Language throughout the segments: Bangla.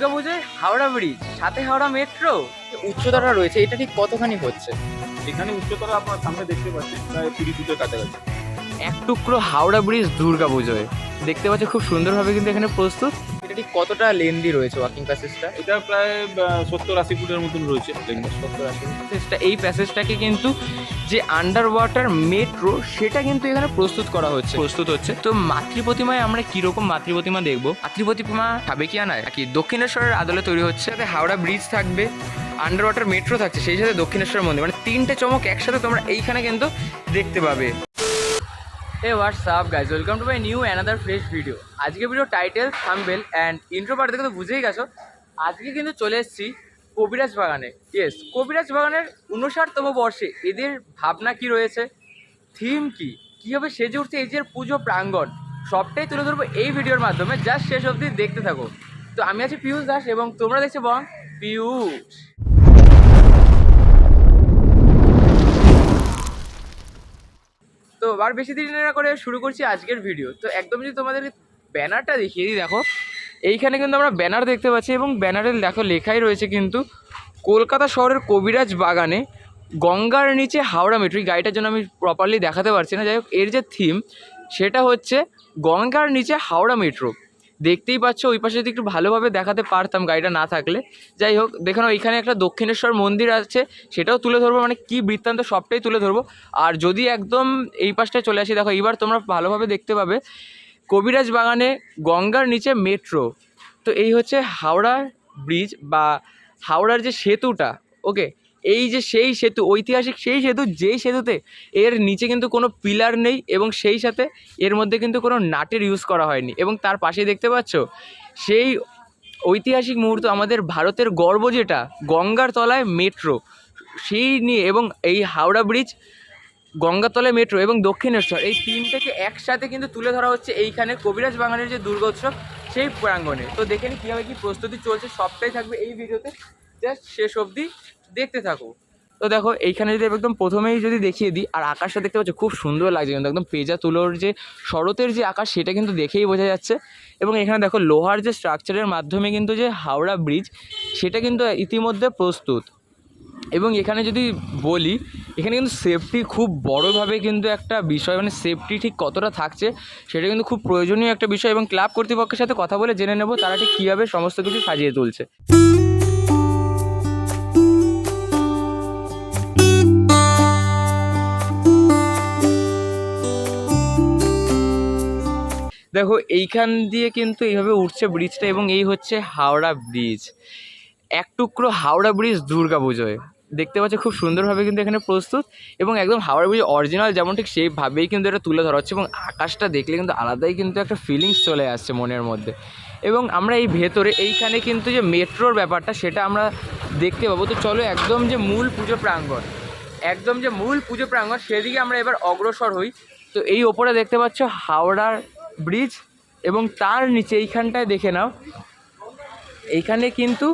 দুর্গাপুজোয় হাওড়া ব্রিজ সাথে হাওড়া মেট্রো উচ্চতাটা রয়েছে এটা ঠিক কতখানি হচ্ছে? এখানে উচ্চতর আপনার সামনে দেখতে পাচ্ছেন প্রায় কুড়ি ফুটের কাছাকাছি। এক টুকরো হাওড়া ব্রিজ দুর্গাপুজোয়। দেখতে পাচ্ছ খুব সুন্দরভাবে কিন্তু এখানে প্রস্তুত। এটা ঠিক কতটা লেন্দি রয়েছে ওয়াকিং প্যাসেজটা এটা প্রায় সত্তর আশি ফুটের মতন রয়েছে। সত্তর আশি প্যাসেজটা এই প্যাসেজটাকে কিন্তু যে আন্ডার ওয়াটার মেট্রো সেটা কিন্তু এখানে প্রস্তুত করা হচ্ছে। প্রস্তুত হচ্ছে। তো মাতৃ প্রতিমায় আমরা কীরকম মাতৃ প্রতিমা দেখব মাতৃ প্রতিমা সাবেকিয়ানায় কি দক্ষিণেশ্বরের আদলে তৈরি হচ্ছে? সাথে হাওড়া ব্রিজ থাকবে আন্ডার ওয়াটার মেট্রো থাকছে সেই সাথে দক্ষিণেশ্বর মন্দির। মানে তিনটে চমক একসাথে তোমরা এইখানে কিন্তু দেখতে পাবে। Hey WhatsApp guys welcome to my new another fresh video আজকে video title thumbnail and intro part দেখে তো বুঝেই গেছো। আজকে কিন্তু চলে এসেছি কবিরাজ বাগানে। ইয়েস কবিরাজ বাগানের উনষাটতম বর্ষে এদের ভাবনা কি রয়েছে? থিম কি? কীভাবে সেজে উঠছে এই যে পুজো প্রাঙ্গণ? সবটাই তুলে ধরবো এই ভিডিওর মাধ্যমে। জাস্ট শেষ অবধি দেখতে থাকো। তো আমি আছি পিয়ুষ দাস এবং তোমরা দেখছ বং পিয়ুষ তো আর বেশি দেরি না করে শুরু করছি আজকের ভিডিও তো একদম যদি তোমাদের ব্যানারটা দেখিয়ে দিই, দেখো। এইখানে কিন্তু আমরা ব্যানার দেখতে পাচ্ছি এবং ব্যানারে দেখো, লেখাই রয়েছে কিন্তু কলকাতা শহরের কবিরাজ বাগানে গঙ্গার নিচে হাওড়া মেট্রো এই গাড়িটার জন্য আমি প্রপারলি দেখাতে পারছি না। যাই হোক, এর যে থিম সেটা হচ্ছে গঙ্গার নিচে হাওড়া মেট্রো দেখতেই পাচ্ছ, ওই পাশে যদি একটু ভালোভাবে দেখাতে পারতাম গাড়িটা না থাকলে। যাই হোক দেখানো এখানে একটা দক্ষিণেশ্বর মন্দির আছে, সেটাও তুলে ধরবো মানে কি বৃত্তান্ত, সবটাই তুলে ধরবো। আর যদি একদম এই পাশটায় চলে আসি, দেখো, এইবার তোমরা ভালোভাবে দেখতে পাবে, কবিরাজ বাগানে গঙ্গার নিচে মেট্রো। তো এই হচ্ছে হাওড়া ব্রিজ বা হাওড়ার যে সেতুটা, ওকে? এই যে সেই সেতু, ঐতিহাসিক সেই সেতু, যেই সেতুতে এর নিচে কিন্তু কোনো পিলার নেই এবং সেই সাথে এর মধ্যে কিন্তু কোনো নাটের ইউজ করা হয়নি এবং তার পাশেই দেখতে পাচ্ছ, সেই ঐতিহাসিক মুহূর্ত আমাদের ভারতের গর্ব যেটা, গঙ্গার তলায় মেট্রো সেই নিয়ে এবং এই হাওড়া ব্রিজ গঙ্গাতলায় মেট্রো এবং দক্ষিণেশ্বর, এই তিনটাকে একসাথে কিন্তু তুলে ধরা হচ্ছে এইখানে কবিরাজ বাঙালির যে দুর্গোৎসব সেই প্রাঙ্গণে। তো দেখে নি কীভাবে কী প্রস্তুতি চলছে, সবটাই থাকবে এই ভিডিওতে জাস্ট শেষ অবধি দেখতে থাকো। তো দেখো, এইখানে যদি একদম প্রথমেই যদি দেখিয়ে দিই, আর আকাশটা দেখতে পাচ্ছ, খুব সুন্দর লাগছে কিন্তু একদম পেজা তুলোর যে শরতের যে আকাশ, সেটা কিন্তু দেখেই বোঝা যাচ্ছে। এবং এখানে দেখো, লোহার যে স্ট্রাকচারের মাধ্যমে কিন্তু যে হাওড়া ব্রিজ সেটা কিন্তু ইতিমধ্যে প্রস্তুত। এবং এখানে যদি বলি, এখানে কিন্তু সেফটি খুব বড়োভাবে কিন্তু একটা বিষয় মানে সেফটি ঠিক কতটা থাকছে, সেটা কিন্তু খুব প্রয়োজনীয় একটা বিষয়। এবং ক্লাব কর্তৃপক্ষের সাথে কথা বলে জেনে নেব, তারা ঠিক কীভাবে সমস্ত কিছু সাজিয়ে তুলছে। দেখো, এইখান দিয়ে কিন্তু এইভাবে উঠছে ব্রিজটা এবং এই হচ্ছে হাওড়া ব্রিজ এক টুকরো হাওড়া ব্রিজ দুর্গা পুজোয়। দেখতে পাচ্ছ খুব সুন্দরভাবে কিন্তু এখানে প্রস্তুত এবং একদম হাওড়া ব্রিজ অরিজিনাল যেমন ঠিক সেইভাবেই কিন্তু এটা তুলে ধরা হচ্ছে এবং আকাশটা দেখলে কিন্তু আলাদাই কিন্তু একটা ফিলিংস চলে আসছে মনের মধ্যে। এবং আমরা এই ভেতরে, এইখানে কিন্তু যে মেট্রোর ব্যাপারটা সেটা আমরা দেখতে পাবো। তো চলো একদম যে মূল পুজো প্রাঙ্গণ। একদম যে মূল পুজো প্রাঙ্গণ, সেদিকে আমরা এবার অগ্রসর হই। তো এই ওপরে দেখতে পাচ্ছ হাওড়ার ব্রিজ এবং তার নিচে এইখানটায় দেখে নাও। এইখানে কিন্তু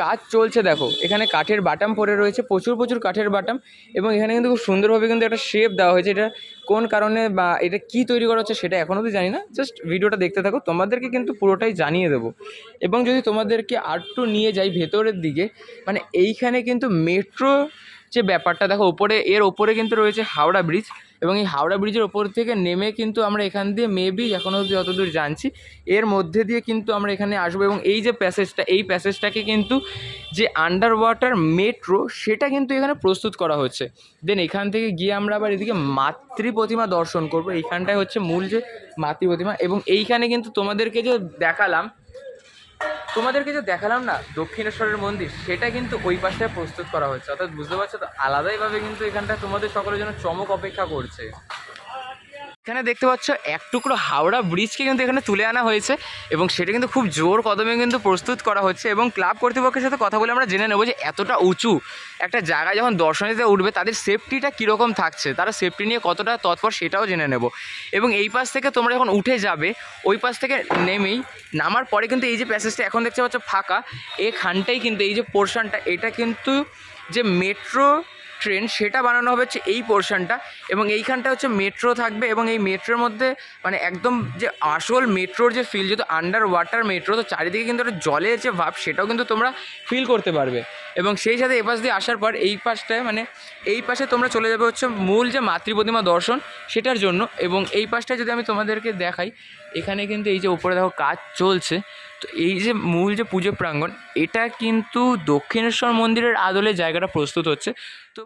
কাজ চলছে দেখো। এখানে কাঠের বাটাম পড়ে রয়েছে, প্রচুর প্রচুর কাঠের বাটাম এবং এখানে কিন্তু খুব সুন্দরভাবে কিন্তু একটা শেপ দেওয়া হয়েছে। এটা কোন কারণে বা এটা কি তৈরি করা হচ্ছে সেটা এখনও তো জানি না। জাস্ট ভিডিওটা দেখতে থাকো, তোমাদেরকে কিন্তু পুরোটাই জানিয়ে দেবো। এবং যদি তোমাদেরকে আরটু নিয়ে যাই ভেতরের দিকে মানে এইখানে কিন্তু মেট্রো যে ব্যাপারটা, দেখো ওপরে এর ওপরে কিন্তু রয়েছে হাওড়া ব্রিজ এবং এই হাওড়া ব্রিজের ওপর থেকে নেমে কিন্তু আমরা এখান দিয়ে মেবি এখনও অবধি যতদূর জানছি, এর মধ্যে দিয়ে কিন্তু আমরা এখানে আসব এবং এই যে প্যাসেজটা এই প্যাসেজটাকে কিন্তু যে আন্ডার ওয়াটার মেট্রো সেটা কিন্তু এখানে প্রস্তুত করা হচ্ছে। দেন এখান থেকে গিয়ে আমরা আবার এদিকে মাতৃ প্রতিমা দর্শন করব। এইখানটায় হচ্ছে মূল যে মাতৃ প্রতিমা এবং এইখানে কিন্তু তোমাদেরকে যে দেখালাম তোমাদেরকে যে দেখালাম না, দক্ষিণেশ্বরের মন্দির, সেটা কিন্তু ওই পাশটায় প্রস্তুত করা হয়েছে অর্থাৎ বুঝতে পারছ তো, আলাদাইভাবে কিন্তু এখানটা তোমাদের সকলের জন্য চমক অপেক্ষা করছে। এখানে দেখতে পাচ্ছ এক টুকরো হাওড়া ব্রিজকে কিন্তু এখানে তুলে আনা হয়েছে এবং সেটা কিন্তু খুব জোর কদমে কিন্তু প্রস্তুত করা হচ্ছে এবং ক্লাব কর্তৃপক্ষের সাথে কথা বলে আমরা জেনে নেব যে এতটা উঁচু একটা জায়গায় যখন দর্শনীতে উঠবে, তাদের সেফটিটা কীরকম থাকছে? তারা সেফটি নিয়ে কতটা তৎপর সেটাও জেনে নেব। এবং এই পাশ থেকে তোমরা যখন উঠে যাবে, ওই পাশ থেকে নেমেই নামার পরে কিন্তু এই যে প্যাসেজটা এখন দেখতে পাচ্ছ ফাঁকা, এখানটাই কিন্তু এই যে পোর্শনটা এটা কিন্তু যে মেট্রো ট্রেন, সেটা বানানো হবে হচ্ছে এই পোর্শনটা এবং এইখানটা হচ্ছে মেট্রো থাকবে এবং এই মেট্রোর মধ্যে মানে একদম যে আসল মেট্রোর যে ফিল যেহেতু আন্ডার ওয়াটার মেট্রো তো চারিদিকে কিন্তু একটা জলের যে ভাব, সেটাও কিন্তু তোমরা ফিল করতে পারবে। এবং সেই সাথে এ পাশ দিয়ে আসার পর এই পাশটায় মানে এই পাশে তোমরা চলে যাবে হচ্ছে মূল যে মাতৃ প্রতিমা দর্শন, সেটার জন্য এবং এই পাশটায় যদি আমি তোমাদেরকে দেখাই এখানে কিন্তু এই যে উপরে দেখো কাজ চলছে, তো এই যে মূল যে পুজো প্রাঙ্গণ, এটা কিন্তু দক্ষিণেশ্বর মন্দিরের আদলে জায়গাটা প্রস্তুত হচ্ছে। তো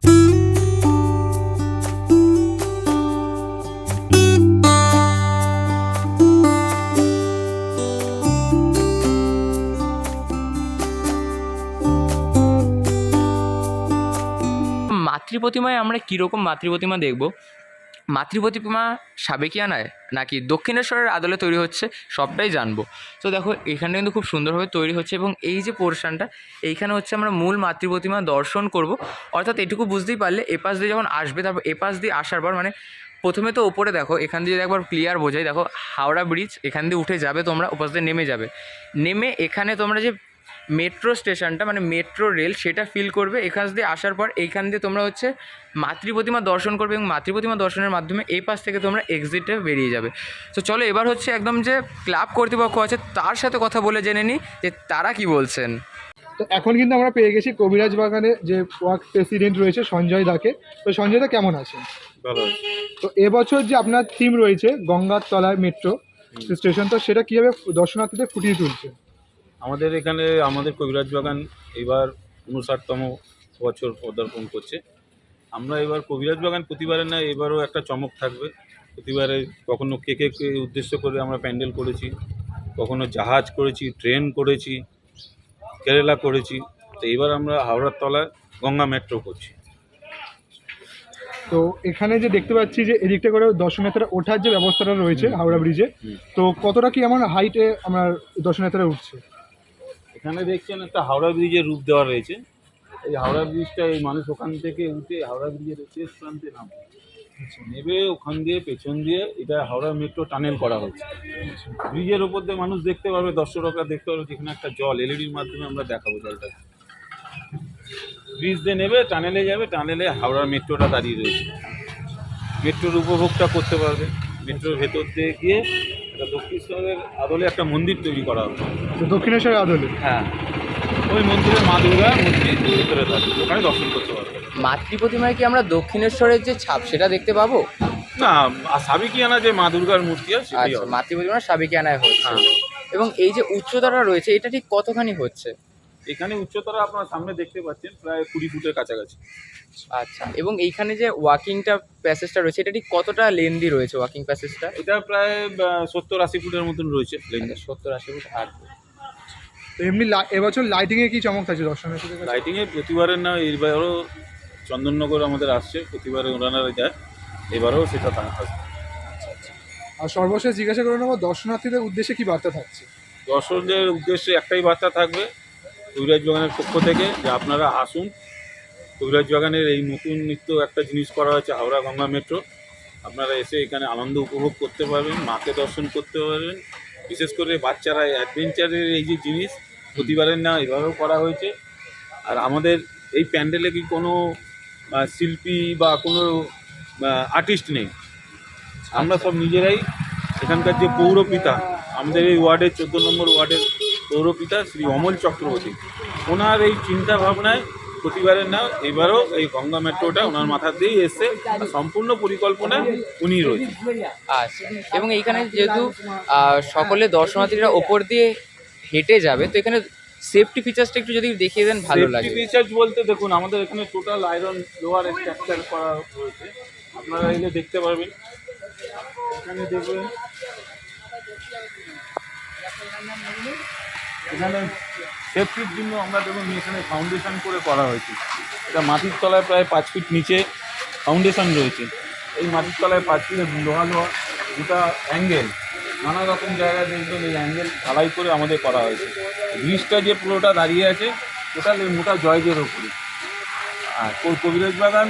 মাতৃ প্রতিমায় আমরা কীরকম মাতৃ প্রতিমা দেখব? মাতৃ প্রতিমা সাবেকিয়ানায় নাকি দক্ষিণেশ্বরের আদলে তৈরি হচ্ছে সবটাই জানব। তো দেখো এখানে কিন্তু খুব সুন্দরভাবে তৈরি হচ্ছে এবং এই যে পোর্শনটা, এইখানে হচ্ছে আমরা মূল মাতৃ প্রতিমা দর্শন করব। অর্থাৎ এটুকু বুঝতেই পারলে এপাশ দিয়ে যখন আসবে, তারপর এপাশ দিয়ে আসার পর মানে প্রথমে তো ওপরে দেখো, এখান দিয়ে যদি একবার ক্লিয়ার বোঝাই, দেখো হাওড়া ব্রিজ এখান দিয়ে উঠে যাবে তোমরা, ওপাশ দিয়ে নেমে যাবে। নেমে এখানে তোমরা যে মেট্রো স্টেশনটা মানে মেট্রো রেল সেটা ফিল করবে। এখান দিয়ে আসার পর এইখান দিয়ে তোমরা হচ্ছে মাতৃ প্রতিমা দর্শন করবে এবং মাতৃ প্রতিমা দর্শনের মাধ্যমে এই পাশ থেকে তোমরা এক্সিটে বেরিয়ে যাবে। তো চলো এবার হচ্ছে একদম যে ক্লাব কর্তৃপক্ষ আছে তার সাথে কথা বলে জেনে নিই যে তারা কি বলছেন। তো এখন কিন্তু আমরা পেয়ে গেছি কবিরাজ বাগানে যে ওয়ার্ক প্রেসিডেন্ট রয়েছে সঞ্জয় দাকে। তো সঞ্জয় দা কেমন আছেন? ভালো তো এবছর যে আপনার থিম রয়েছে গঙ্গার তলায় মেট্রো স্টেশন তো সেটা কীভাবে দর্শনার্থীদের ফুটিয়ে তুলছে? আমাদের এখানে আমাদের কবিরাজ বাগান এবার উনষাটতম বছর পদার্পণ করছে। আমরা এবার কবিরাজ বাগান প্রতিবারে না এবারও একটা চমক থাকবে। প্রতিবারে কখনো কে কে কে উদ্দেশ্য করে আমরা প্যান্ডেল করেছি কখনো জাহাজ করেছি ট্রেন করেছি কেরালা করেছি। তো এবার আমরা হাওড়ার তলায় গঙ্গা মেট্রো করছি। তো এখানে যে দেখতে পাচ্ছি যে এদিকটা করে দর্শনার্থীরা ওঠার যে ব্যবস্থাটা রয়েছে হাওড়া ব্রিজে তো কতটা কি আমার হাইটে আমার দর্শনার্থীরা উঠছে? এখানে দেখছেন একটা হাওড়া ব্রিজের রূপ দেওয়া রয়েছে। এই হাওড়া ব্রিজটা এই মানুষ ওখান থেকে উঠে হাওড়া ব্রিজের শেষ প্রান্তে নামে। নেবে ওখান দিয়ে পেছন দিয়ে এটা হাওড়া মেট্রো টানেল করা হয়েছে। ব্রিজের ওপর দিয়ে মানুষ দেখতে পারবে দর্শকরা দেখতে পারবে যেখানে একটা জল এলইডির মাধ্যমে আমরা দেখাবো জলটা। ব্রিজ দিয়ে নেবে টানেলে যাবে টানেলে হাওড়া মেট্রোটা দাঁড়িয়ে রয়েছে। মেট্রোর উপভোগটা করতে পারবে। মেট্রোর ভেতর দিয়ে গিয়ে একটা দক্ষিণেশ্বরের আদলে একটা মন্দির তৈরি করা হবে তো দক্ষিণেশ্বরের আদলে? হ্যাঁ। ওই মন্দিরে মা দুর্গা মূর্তি ভিতরে থাকে ওখানে দর্শন করতে পারবে। মাতৃ প্রতিমায় কি আমরা দক্ষিণেশ্বরের যে ছাপ সেটা দেখতে পাবো? না সাবিকিয়ানা যে মা দুর্গার মূর্তি আছে আচ্ছা মাতৃ প্রতিমা সাবিকিয়ানায় হচ্ছে। হ্যাঁ। এবং এই যে উচ্চতাটা রয়েছে এটা ঠিক কতখানি হচ্ছে? এখানে উচ্চতারা আপনার সামনে দেখতে পাচ্ছেন প্রায় কুড়ি ফুটের কাছাকাছি। আচ্ছা এবং এইখানে যে ওয়াকিংটা প্যাসেজটা রয়েছে এটা ঠিক কতটা লেন্দি রয়েছে ওয়াকিং প্যাসেজটা এটা প্রায় সত্তর আশি ফুটের মতন রয়েছে লেন্থ সত্তর আশি ফুট আর তো এমনি এবছর লাইটিংয়ে কি চমক থাকছে দর্শনার্থীদের? লাইটিংয়ে প্রতিবারের না এইবারও চন্দননগর আমাদের আসছে প্রতিবারে ওনারা যায় এবারেও সেটা তা আসবে আর সর্বশেষ জিজ্ঞাসা করে নেব দর্শনার্থীদের উদ্দেশ্যে কি বার্তা থাকছে? দর্শকদের উদ্দেশ্যে একটাই বার্তা থাকবে কবিরাজ বাগানের পক্ষ থেকে যে আপনারা আসুন। কবিরাজ বাগানের এই নতুন নিত্য একটা জিনিস করা হয়েছে হাওড়া গঙ্গা মেট্রো। আপনারা এসে এখানে আনন্দ উপভোগ করতে পারবেন, মাকে দর্শন করতে পারবেন। বিশেষ করে বাচ্চারা অ্যাডভেঞ্চারের এই যে জিনিস, প্রতিবারের না, এভাবেও করা হয়েছে। আর আমাদের এই প্যান্ডেলে কি কোনো শিল্পী বা কোনো আর্টিস্ট নেই? আমরা সব নিজেরাই এখানকার যে পৌরপিতা আমাদের এই ওয়ার্ডের চোদ্দ নম্বর ওয়ার্ডের পৌরপিতা শ্রী অমল চক্রবর্তী। ওনার এই চিন্তা ভাবনায় প্রতিবারের না এবারও এই গঙ্গা মেট্রোটা ওনার মাথা দিয়েই এসছে সম্পূর্ণ পরিকল্পনা উনি রয়েছে। আচ্ছা এবং এইখানে যেহেতু সকলে দর্শনার্থীরা ওপর দিয়ে হেঁটে যাবে তো এখানে সেফটি ফিচার্সটা একটু যদি দেখিয়ে দেন ভালো লাগে। ফিচার্স বলতে দেখুন আমাদের এখানে টোটাল আয়রন লোয়ার স্ট্রাকচার করা হয়েছে। আপনারা এলে দেখতে পারবেন। এখানে দেখবেন। এখানে সেফটির জন্য আমরা দেখুন এখানে ফাউন্ডেশন করে করা হয়েছে। এটা মাটির তলায় প্রায় পাঁচ ফিট নিচে ফাউন্ডেশন রয়েছে। এই মাটির তলায় পাঁচ ফিট লোহা লোহা গোটা অ্যাঙ্গেল নানা রকম জায়গায় দেখবেন এই অ্যাঙ্গেল ঢালাই করে আমাদের করা হয়েছে। ব্রিজটা যে পুরোটা দাঁড়িয়ে আছে এই মোটা জয়জের ওপরে আর কবিরাজ বাগান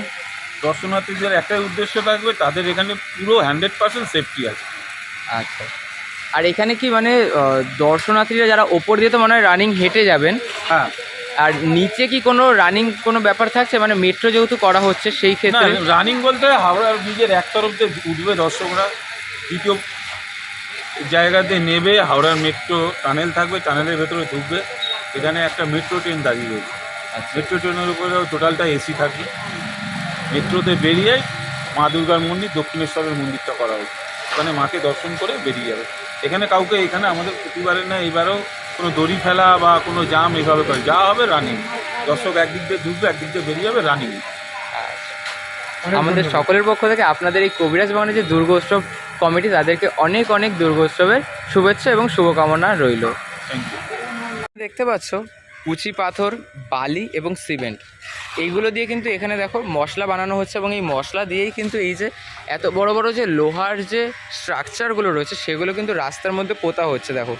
দর্শনার্থীদের একটাই উদ্দেশ্য থাকবে তাদের এখানে পুরো হান্ড্রেড পার্সেন্ট সেফটি আছে। আচ্ছা। আর এখানে কি মানে দর্শনার্থীরা যারা ওপর দিয়ে তো মনে হয় রানিং হেঁটে যাবেন হ্যাঁ। আর নিচে কি কোনো রানিং কোনো ব্যাপার থাকছে? মানে মেট্রো যেহেতু করা হচ্ছে সেই ক্ষেত্রে রানিং বলতে হাওড়া ব্রিজের এক তরফ দিয়ে উঠবে দর্শকরা। দ্বিতীয় জায়গাতে নেবে হাওড়ার মেট্রো টানেল থাকবে টানেলের ভেতরে ঢুকবে। এখানে একটা মেট্রো ট্রেন দাঁড়িয়ে রয়েছে। মেট্রো ট্রেনের উপরে টোটালটা এসি থাকবে। মেট্রোতে বেরিয়ে মা দুর্গার মন্দির দক্ষিণেশ্বরের মন্দিরটা করা হচ্ছে ওখানে মাকে দর্শন করে বেরিয়ে যাবে। এখানে কাউকে এখানে আমাদের প্রতিবারের না এবারও কোনো দড়ি ফেলা বা কোনো জাম এভাবে করে যা হবে রানিং। দর্শক একদিক দিয়ে ঢুকবে একদিক দিয়ে বেরিয়ে যাবে রানিং। আমাদের সকলের পক্ষ থেকে আপনাদের এই কবিরাজ বাগানের যে দুর্গোৎসব কমিটি তাদেরকে অনেক অনেক দুর্গোৎসবের শুভেচ্ছা এবং শুভকামনা রইল। দেখতে পাচ্ছ কুচি পাথর, বালি এবং সিমেন্ট। এইগুলো দিয়ে কিন্তু এখানে দেখো মশলা বানানো হচ্ছে এবং এই মশলা দিয়েই কিন্তু এই যে এত বড় বড় যে লোহার যে স্ট্রাকচারগুলো রয়েছে, সেগুলো কিন্তু রাস্তার মধ্যে পোতা হচ্ছে, দেখো।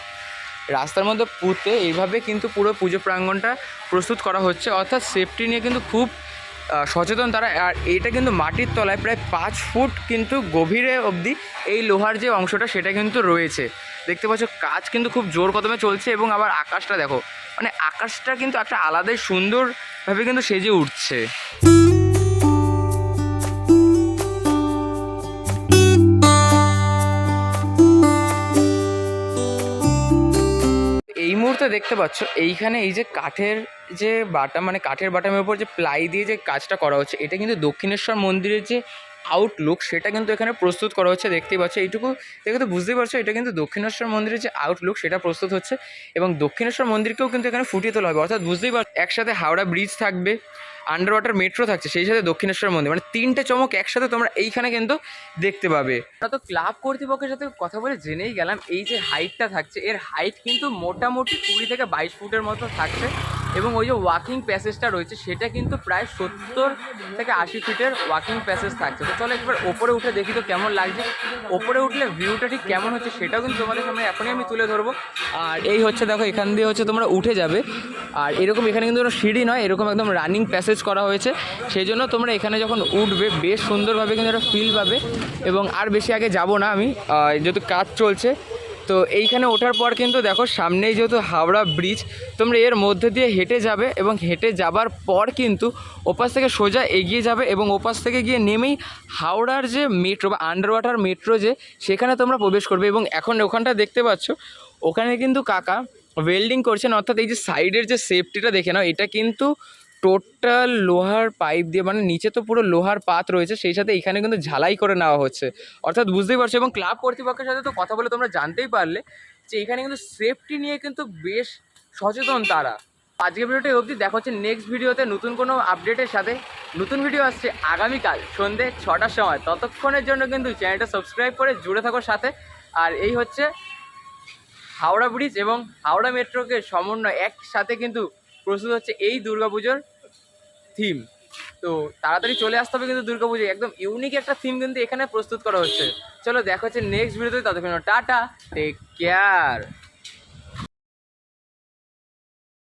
রাস্তার মধ্যে পুঁতে এইভাবে কিন্তু পুরো পুজো প্রাঙ্গণটা প্রস্তুত করা হচ্ছে। অর্থাৎ সেফটি নিয়ে কিন্তু খুব সচেতন তারা। আর এটা কিন্তু মাটির তলায় প্রায় পাঁচ ফুট কিন্তু গভীরে অবধি এই লোহার যে অংশটা, সেটা কিন্তু রয়েছে। দেখতে পাচ্ছ কাজ কিন্তু খুব জোর কদমে চলছে এবং আবার আকাশটা দেখো মানে আকাশটা কিন্তু একটা আলাদাই সুন্দরভাবে কিন্তু সেজে উঠছে। এই মুহূর্তে দেখতে পাচ্ছ, এইখানে এই যে কাঠের যে বাটা মানে কাঠের বাটামের উপর যে প্লাই দিয়ে যে কাজটা করা হচ্ছে, এটা কিন্তু দক্ষিণেশ্বর মন্দিরের যে আউটলুক সেটা কিন্তু এখানে প্রস্তুত করা হচ্ছে, দেখতেই পাচ্ছ। এইটুকু দেখে তো বুঝতেই পারছ, এটা কিন্তু দক্ষিণেশ্বর মন্দিরের যে আউটলুক সেটা প্রস্তুত হচ্ছে এবং দক্ষিণেশ্বর মন্দিরকেও কিন্তু এখানে ফুটিয়ে তোলা হবে। অর্থাৎ বুঝতেই পারছ, একসাথে হাওড়া ব্রিজ থাকবে আন্ডার ওয়াটার মেট্রো থাকছে, সেই সাথে দক্ষিণেশ্বর মন্দির। মানে তিনটে চমক একসাথে তোমরা এইখানে কিন্তু দেখতে পাবে। তো ক্লাব কর্তৃপক্ষের সাথে কথা বলে জেনেই গেলাম, এই যে হাইটটা থাকছে, এর হাইট কিন্তু মোটামুটি কুড়ি থেকে বাইশ ফুটের মতো থাকছে। এবং ওই যে ওয়াকিং প্যাসেজটা রয়েছে, সেটা কিন্তু প্রায় সত্তর থেকে আশি ফিটের ওয়াকিং প্যাসেজ থাকছে। তো চলো একবার ওপরে উঠে দেখি তো কেমন লাগছে। ওপরে উঠলে ভিউটা ঠিক কেমন হচ্ছে, সেটাও কিন্তু তোমাদের সামনে এখনই আমি তুলে ধরবো। আর এই হচ্ছে দেখো, এখান দিয়ে হচ্ছে তোমরা উঠে যাবে। আর এরকম এখানে কিন্তু কোনো সিঁড়ি নয়, এরকম একদম রানিং প্যাসেজ করা হয়েছে। সেই জন্য তোমরা এখানে যখন উঠবে, বেশ সুন্দরভাবে কিন্তু একটা ফিল পাবে। এবং আর বেশি আগে যাব না আমি। যেহেতু কাজ চলছে তো এইখানে ওঠার পর কিন্তু দেখো সামনেই যেহেতু হাওড়া ব্রিজ তোমরা এর মধ্যে দিয়ে হেঁটে যাবে এবং হেঁটে যাবার পর কিন্তু ওপাশ থেকে সোজা এগিয়ে যাবে এবং ওপাশ থেকে গিয়ে নেমেই হাওড়ার যে মেট্রো বা আন্ডার ওয়াটার মেট্রো যে, সেখানে তোমরা প্রবেশ করবে এবং এখন ওখানটা দেখতে পাচ্ছ, ওখানে কিন্তু কাকা ওয়েল্ডিং করছেন। অর্থাৎ এই যে সাইডের যে সেফটিটা দেখে নাও, এটা কিন্তু টোটাল লোহার পাইপ দিয়ে মানে নিচে তো পুরো লোহার পাত রয়েছে, সেই সাথে এখানে কিন্তু ঝালাই করে নেওয়া হচ্ছে। অর্থাৎ বুঝতেই পারছ, এবং ক্লাব কর্তৃপক্ষের সাথে তো কথা বলে তোমরা জানতেই পারলে যে এখানে কিন্তু সেফটি নিয়ে কিন্তু বেশ সচেতন তারা। আজকের ভিডিওটা অবধি, দেখা হচ্ছে নেক্সট ভিডিওতে নতুন কোনো আপডেটের সাথে। নতুন ভিডিও আসছে আগামীকাল সন্ধে ছটার সময়। ততক্ষণের জন্য কিন্তু চ্যানেলটা সাবস্ক্রাইব করে জুড়ে থাকো সাথে। আর এই হচ্ছে হাওড়া ব্রিজ এবং হাওড়া মেট্রোকে সমন্বয় একসাথে কিন্তু প্রস্তুত হচ্ছে এই দুর্গাপুজোর থিম তো তাড়াতাড়ি চলে আসতে হবে কিন্তু দুর্গা পুজোয়। একদম ইউনিক একটা থিম কিন্তু এখানে প্রস্তুত করা হচ্ছে। চলো দেখা হচ্ছে নেক্সট ভিডিওতে ততক্ষণ টাটা টেক কেয়ার